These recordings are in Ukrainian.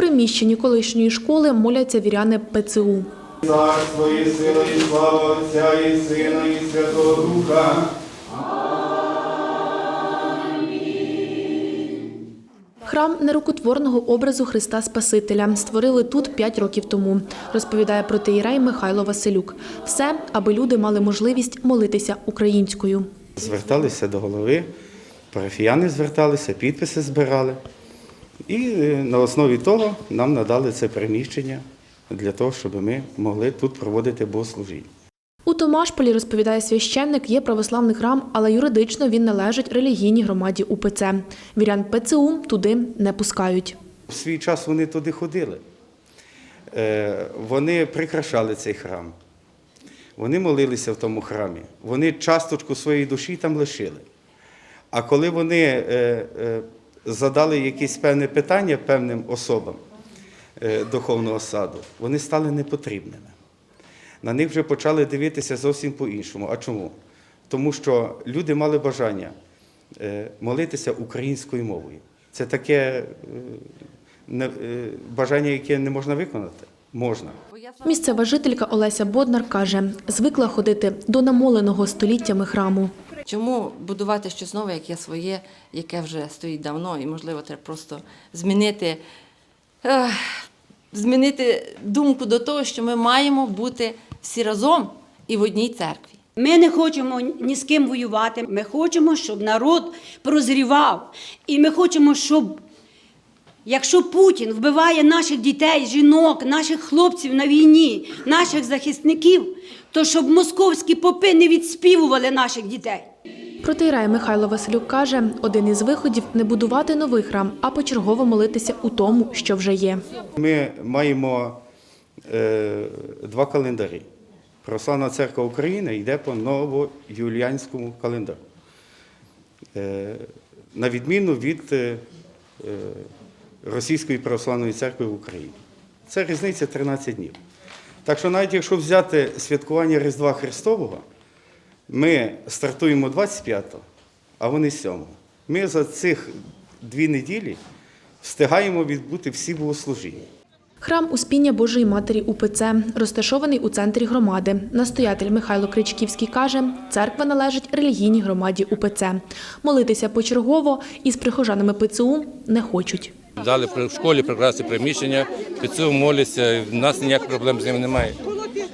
приміщенні колишньої школи моляться віряни ПЦУ. Царство і сила, і слава Отця, і Сина, і Святого Духа. Храм нерукотворного образу Христа Спасителя створили тут 5 років тому, розповідає протиєрей Михайло Василюк. Все, аби люди мали можливість молитися українською. Зверталися до голови, парафіяни зверталися, підписи збирали. І е, на основі того нам надали це приміщення для того, щоб ми могли тут проводити богослужіння. У Томашполі, розповідає священник, є православний храм, але юридично він належить релігійній громаді УПЦ. Вірян ПЦУ туди не пускають. В свій час вони туди ходили. Е, Вони прикрашали цей храм. Вони молилися в тому храмі. Вони часточку своєї душі там лишили. А коли вони е, задали якісь певне питання певним особам е, духовного саду, вони стали непотрібними. На них вже почали дивитися зовсім по-іншому. А чому? Тому що люди мали бажання е, молитися українською мовою. Це таке е, бажання, яке не можна виконати? Можна. Місцева жителька Олеся Боднар каже, звикла ходити до намоленого століттями храму. Чому будувати щось нове, яке своє, яке вже стоїть давно, і можливо треба просто змінити, ех, змінити думку до того, що ми маємо бути всі разом і в одній церкві. Ми не хочемо ні з ким воювати. Ми хочемо, щоб народ прозрівав. І ми хочемо, щоб якщо Путін вбиває наших дітей, жінок, наших хлопців на війні, наших захисників, то щоб московські попи не відспівували наших дітей. Протиєрей Михайло Василюк каже, один із виходів не будувати новий храм, а почергово молитися у тому, що вже є. Ми маємо е, два календарі. Православна церква України йде по новоюліанському календарю. Е, на відміну від е, Російської православної церкви в Україні. Це різниця 13 днів. Так що навіть якщо взяти святкування Різдва Христового, ми стартуємо 25-го, а вони 7-го. Ми за цих дві неділі встигаємо відбути всі богослужіння. Храм Успіння Божої Матері УПЦ розташований у центрі громади. Настоятель Михайло Кричківський каже, церква належить релігійній громаді УПЦ. Молитися почергово із прихожанами ПЦУ не хочуть. Дали при- в школі прекрасне приміщення, під цього моляться, в нас ніяких проблем з ними немає.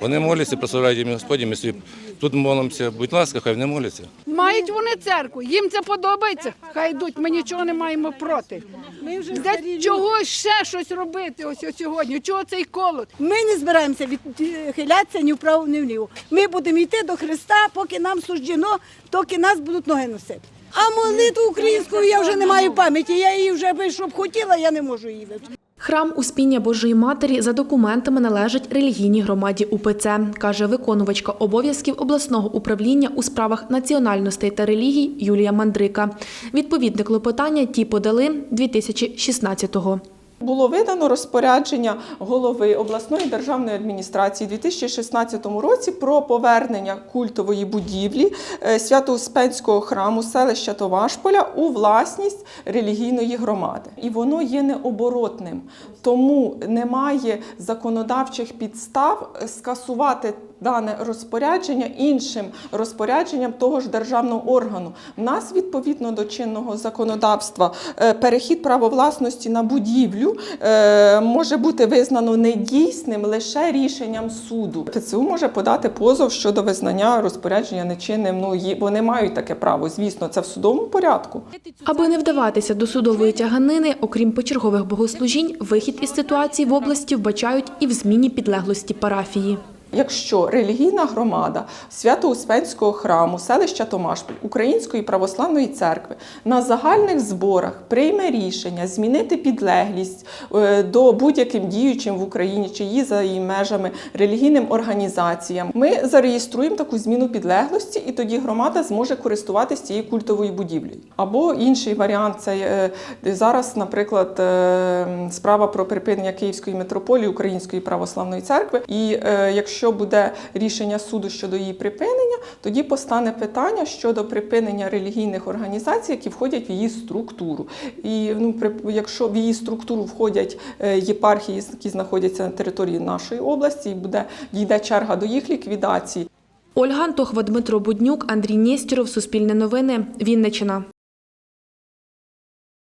Вони моляться, прославляють ім'я Господі, ми собі тут молимося. Будь ласка, хай вони моляться. Мають вони церкву, їм це подобається. Хай йдуть, ми нічого не маємо проти. Ми вже Де чого ще щось робити ось, ось сьогодні? Чого цей колод? Ми не збираємося відхилятися ні вправо, ні вліво. Ми будемо йти до Христа, поки нам суждено, доки нас будуть ноги носити. А молитву українською я вже не маю пам'яті. Я її вже щоб хотіла, я не можу її вивчити. Храм Успіння Божої Матері за документами належить релігійній громаді УПЦ, каже виконувачка обов'язків обласного управління у справах національностей та релігій Юлія Мандрика. Відповідне клопотання ті подали 2016-го. Було видано розпорядження голови обласної державної адміністрації у 2016 році про повернення культової будівлі е, Свято-Успенського храму селища Товашполя у власність релігійної громади. І воно є необоротним, тому немає законодавчих підстав скасувати дане розпорядження іншим розпорядженням того ж державного органу. У нас відповідно до чинного законодавства е, перехід права власності на будівлю е, може бути визнано недійсним лише рішенням суду. ТЦУ може подати позов щодо визнання розпорядження нечинним. Ну вони мають таке право. Звісно, це в судовому порядку. Аби не вдаватися до судової тяганини, окрім почергових богослужінь, вихід із ситуації в області вбачають і в зміні підлеглості парафії. Якщо релігійна громада Свято-Успенського храму, селища Томашпіль, Української православної церкви на загальних зборах прийме рішення змінити підлеглість е, до будь-яким діючим в Україні чи її за її межами релігійним організаціям, ми зареєструємо таку зміну підлеглості, і тоді громада зможе користуватися цією культовою будівлею. Або інший варіант це е, зараз, наприклад, е, справа про припинення Київської митрополії Української православної церкви. І якщо Якщо буде рішення суду щодо її припинення, тоді постане питання щодо припинення релігійних організацій, які входять в її структуру. І ну, якщо в її структуру входять е, єпархії, які знаходяться на території нашої області, і буде дійде черга до їх ліквідації, Ольга Антохова, Дмитро Буднюк, Андрій Нєстєров, Суспільне новини, Вінниччина.